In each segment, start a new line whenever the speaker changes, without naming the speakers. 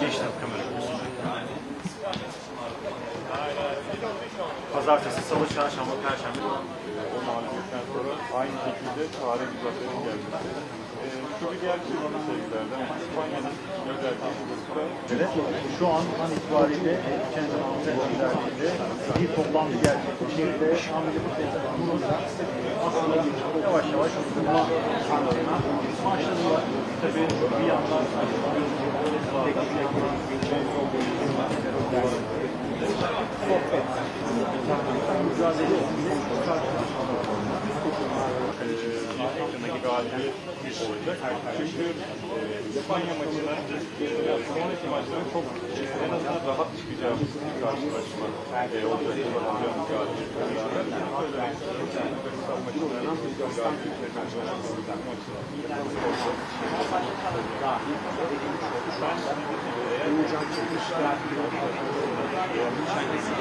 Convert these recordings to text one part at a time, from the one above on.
Gençler kamerası. Pazartesi, salı, çarşamba, perşembe.
o mağlubiyetten sonra aynı şekilde tarih zaferin gelmesi. Ee, şu bir gerçek sevgilerden ama İspanya'nın özellikle burada
Evet, şu an an itibariyle geçen zamanında ilerlediğinde bir toplantı gerçekleştirdi. Hamile kurumunda aslında yavaş yavaş oturma sürecine başladılar. Tabii bir yandan sohbet, mücadele ettiğinde karşılaşmalar
ekrandaki galibiyet olacak. Çünkü e, İspanya maçına e, sonraki maçlara çok e, en azından rahat çıkacağımız bir karşılaşma e, olacak.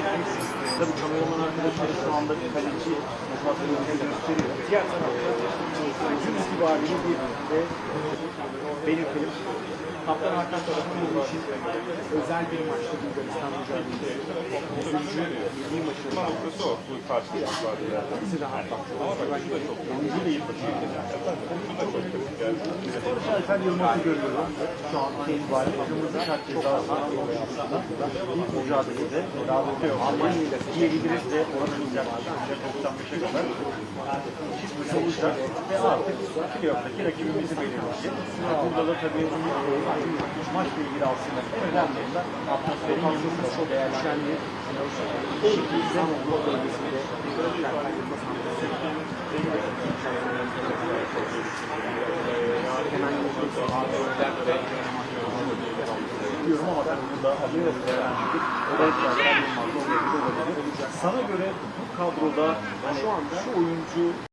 Ben
Tabii kameraman arkadaşları şu anda bir kaleci motivasyonunu gösteriyor. Diğer tarafta gün itibariyle bir de belirtelim. Kaptan Hakan tarafından için özel bir maçta Bulgaristan mücadelesi. Milli maçı
Ama noktası o. Bu karşılaşmalar.
bizi rahatlattı.
Ama bak şu da çok
Oyuncu da iyi bakıyor.
şu da çok geldi.
Alper Yılmaz'ı görüyorum. Şu an itibariyle kırmızı kart cezası ilk mücadelede Almanya ile diyebiliriz de oranın yaklaşık 95'e kadar olacak ve artık playoff'taki rakibimizi belirleyecek. Burada da tabii maçla ilgili aslında en önemli olan atmosferin yanında çok değerli. Şekilde Anadolu bölgesinde Alper Yılmaz hemen diyorum ama tabii burada alıyor öğrencilik. O da bir. Sana göre bu kadroda hani şu anda şu oyuncu